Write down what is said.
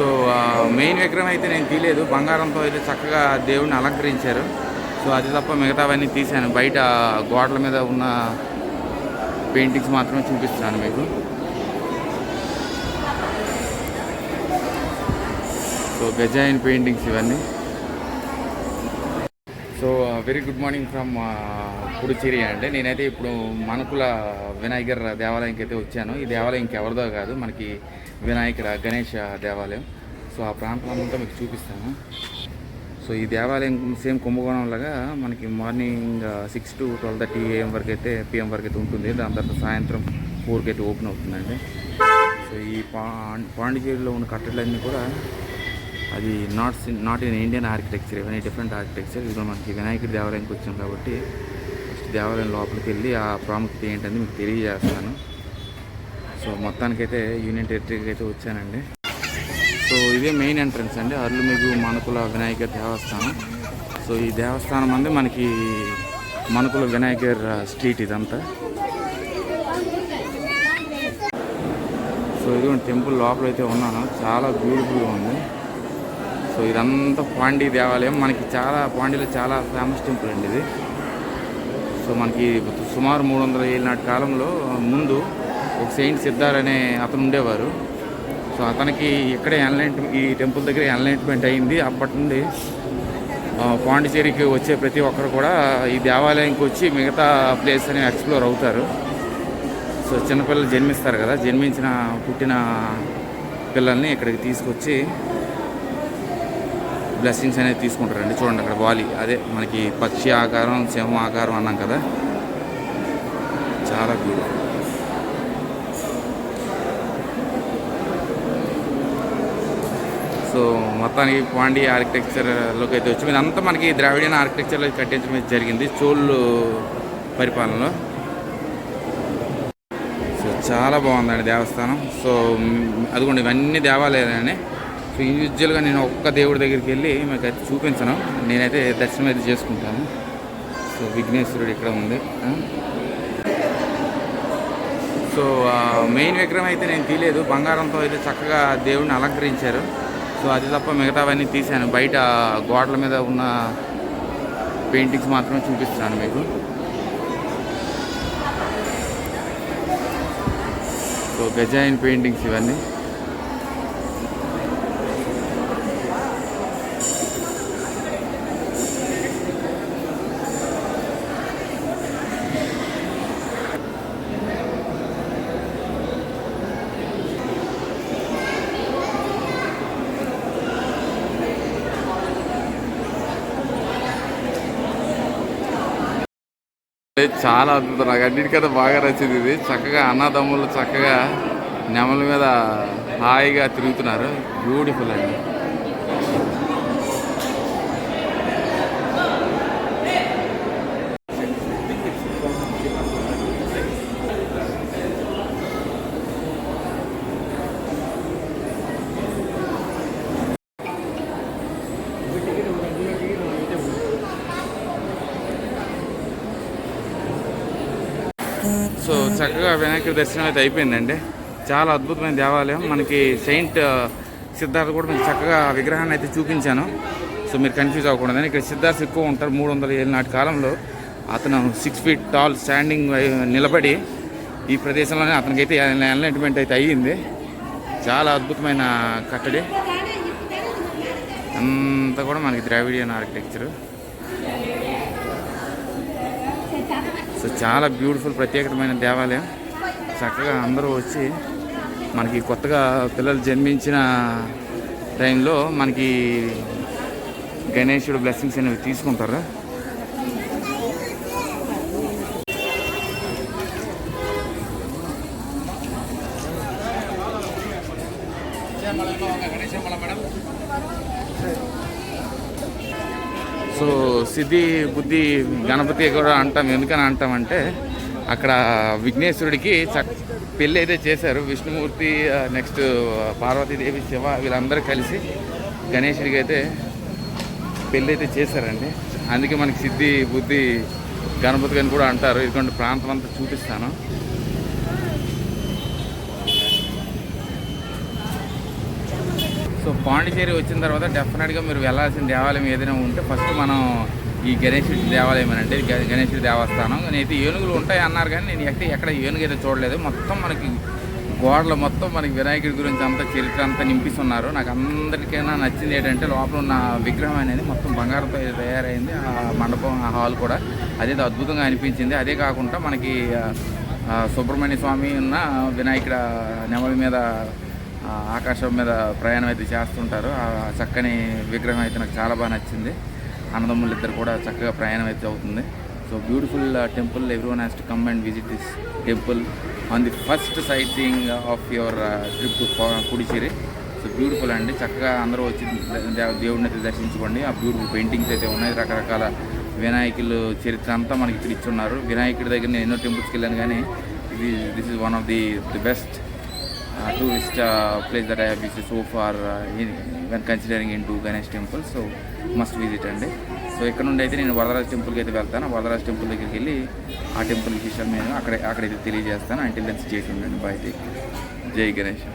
So main విగ్రహం అయితే నేను తీయలేదు. బంగారంతో అయితే చక్కగా దేవుడిని అలంకరించారు. సో అది తప్ప మిగతావన్నీ తీశాను. బయట గోడల మీద ఉన్న పెయింటింగ్స్ మాత్రమే చూపిస్తున్నాను మీకు. సో గజాయిన్ పెయింటింగ్స్ ఇవన్నీ. So very good morning from Puducherry అండి. నేనైతే ఇప్పుడు మనకుల వినాయకర్ దేవాలయంకి అయితే వచ్చాను. ఈ దేవాలయం ఎవరిదో కాదు. మనకి వినాయకుడ గణేష్ దేవాలయం. సో ఆ ప్రాంతం అంతా మీకు చూపిస్తాను. సో ఈ దేవాలయం సేమ్ కుంభకోణం లాగా మనకి morning six to twelve thirty AM వరకు అయితే పిఎం వరకు అయితే ఉంటుంది. దాని తర్వాత సాయంత్రం ఫోర్కి అయితే ఓపెన్ అవుతుందండి. సో ఈ పా పాండిచేరిలో ఉన్న కట్టడలన్నీ కూడా అది not not in Indian architecture ఇవన్నీ డిఫరెంట్ ఆర్కిటెక్చర్. ఇప్పుడు మనకి వినాయకుడి దేవాలయంకి వచ్చాం కాబట్టి ఫస్ట్ దేవాలయం లోపలికి వెళ్ళి ఆ ప్రాముఖ్యత ఏంటని మీకు తెలియజేస్తాను. సో మొత్తానికైతే యూనియన్ టెరిటరీకి అయితే వచ్చానండి. సో ఇదే మెయిన్ ఎంట్రన్స్ అండి. అర్లుమిగు మణుకుల వినాయక దేవస్థానం. సో ఈ దేవస్థానం అంది మనకి మణుకుల వినాయకర్ స్ట్రీట్ ఇదంతా. సో ఇది టెంపుల్ లోపల అయితే ఉన్నాను. చాలా బ్యూటిఫుల్గా ఉంది. సో ఇదంతా పాండి దేవాలయం. మనకి చాలా పాండిలో చాలా ఫేమస్ టెంపుల్ అండి ఇది. సో మనకి సుమారు మూడు వందల ఏళ్ళ నాటి కాలంలో ముందు ఒక సెయింట్ సిద్ధార్ అనే అతను ఉండేవారు. సో అతనికి ఇక్కడే ఎన్లైట్ ఈ టెంపుల్ దగ్గర ఎన్లైట్మెంట్ అయింది. అప్పటి నుండి పాండిచేరికి వచ్చే ప్రతి ఒక్కరు కూడా ఈ దేవాలయంకి వచ్చి మిగతా ప్లేస్ అని ఎక్స్ప్లోర్ అవుతారు. సో చిన్నపిల్లలు జన్మిస్తారు కదా జన్మించిన పుట్టిన పిల్లల్ని ఇక్కడికి తీసుకొచ్చి బ్లెస్సింగ్స్ అనేది తీసుకుంటారండి. చూడండి అక్కడ వాలి. అదే మనకి పక్షి ఆకారం సింహం ఆకారం అన్నాం కదా. చాలా బ్యూటిఫుల్ సో మొత్తానికి పాండి ఆర్కిటెక్చర్లోకి అయితే వచ్చి ఇదంతా మనకి ద్రావిడియన్ ఆర్కిటెక్చర్లో కట్టించడం జరిగింది చోళ్ళు పరిపాలనలో. సో చాలా బాగుందండి దేవస్థానం. సో అదిగోండి ఇవన్నీ దేవాలయాలనే. సో ఇండివిజువల్గా నేను ఒక్క దేవుడి దగ్గరికి వెళ్ళి మీకు అయితే చూపించను. నేనైతే దర్శనం అయితే చేసుకుంటాను. సో విఘ్నేశ్వరుడు ఇక్కడ ఉంది. సో మెయిన్ విగ్రహం అయితే నేను తీయలేదు. బంగారంతో అయితే చక్కగా దేవుడిని అలంకరించారు. సో అది తప్ప మిగతావన్నీ తీశాను. బయట గోడల మీద ఉన్న పెయింటింగ్స్ మాత్రమే చూపిస్తున్నాను మీకు. సో గజాయిన్ పెయింటింగ్స్ ఇవన్నీ. చాలా అద్భుతం. నాకు అన్నిటికన్నా బాగా నచ్చింది ఇది. చక్కగా అన్నదమ్ములు చక్కగా నెమల మీద హాయిగా తిరుగుతున్నారు. బ్యూటిఫుల్ అండి. సో చక్కగా వినాయకుడి దర్శనం అయితే అయిపోయిందండి. చాలా అద్భుతమైన దేవాలయం. మనకి సెయింట్ సిద్ధార్థ కూడా మీకు చక్కగా విగ్రహాన్ని అయితే చూపించాను. సో మీరు కన్ఫ్యూజ్ అవ్వకూడదని ఇక్కడ సిద్ధార్థ్ ఎక్కువ ఉంటారు మూడు వందల ఏళ్ళ నాటి కాలంలో. అతను సిక్స్ ఫీట్ టాల్ స్టాండింగ్ నిలబడి ఈ ప్రదేశంలోనే అతనికైతే ఎన్లైన్మెంట్ అయితే అయ్యింది. చాలా అద్భుతమైన కట్టడి. అంతా కూడా మనకి ద్రావిడియన్ ఆర్కిటెక్చర్ సో చాలా బ్యూటిఫుల్ ప్రత్యేకమైన దేవాలయం. చక్కగా అందరూ వచ్చి మనకి కొత్తగా పిల్లలు జన్మించిన టైంలో మనకి గణేశుడు బ్లెస్సింగ్స్ అనేవి తీసుకుంటారు? సో సిద్ధి బుద్ధి గణపతి కూడా అంటాం ఎందుకని అంటామంటే అక్కడ విఘ్నేశ్వరుడికి చక్ పెళ్ళి అయితే చేశారు. విష్ణుమూర్తి నెక్స్ట్ పార్వతీదేవి శివ వీళ్ళందరూ కలిసి గణేశుడికి అయితే పెళ్ళి అయితే చేశారండి. అందుకే మనకి సిద్ధి బుద్ధి గణపతి అని కూడా అంటారు. ఇటువంటి ప్రాంతం అంతా చూపిస్తాను. సో పాండిచేరి వచ్చిన తర్వాత డెఫినెట్గా మీరు వెళ్ళాల్సిన దేవాలయం ఏదైనా ఉంటే ఫస్ట్ మనం ఈ గణేశుడి దేవాలయం అని అంటే గ- గణేశుడి దేవస్థానం. నేనైతే ఏనుగులు ఉంటాయి అన్నారు కానీ నేను ఎక్కడ ఎక్కడ ఏనుగు అయితే చూడలేదు. మొత్తం మనకి గోడలు మొత్తం మనకి వినాయకుడి గురించి అంతా చరిత్ర అంతా నింపిస్తున్నారు. నాకు అందరికైనా నచ్చింది ఏంటంటే లోపల ఉన్న విగ్రహం అనేది మొత్తం బంగారంతో తయారైంది. ఆ మండపం ఆ హాల్ కూడా అదేదో అద్భుతంగా అనిపించింది. అదే కాకుండా మనకి సుబ్రహ్మణ్య స్వామి ఉన్న వినాయకుడ నెమలి మీద ఆకాశం మీద ప్రయాణం అయితే చేస్తుంటారు. ఆ చక్కని విగ్రహం అయితే నాకు చాలా బాగా నచ్చింది. అన్నదమ్ములు ఇద్దరు కూడా చక్కగా ప్రయాణం అయితే అవుతుంది. So beautiful temple every one has to come and visit this temple on the first sightseeing of your trip to Puducherry so beautiful అండి. చక్కగా అందరూ వచ్చి దేవుడిని అయితే దర్శించుకోండి. ఆ బ్యూటిఫుల్ పెయింటింగ్స్ అయితే ఉన్నాయి. రకరకాల వినాయకులు చరిత్ర అంతా మనకి ఇక్కడ ఇచ్చున్నారు వినాయకుడి దగ్గర నేను ఎన్నో టెంపుల్స్కి వెళ్ళాను కానీ ఇది this is one of the the best tourist uh, place that I have visited so far uh, in, when considering into Ganesh temple. So must visit అండి సో uh, ఇక్కడ నుండి అయితే నేను వరదరాజ్ టెంపుల్కి అయితే వెళ్తాను. ఆ వరదరాజ్ టెంపుల్ దగ్గరికి వెళ్ళి ఆ టెంపుల్ విషయం నేను అక్కడ అక్కడైతే తెలియజేస్తాను. అంటే దాన్ని చేసి ఉండండి బయట జై గణేష్.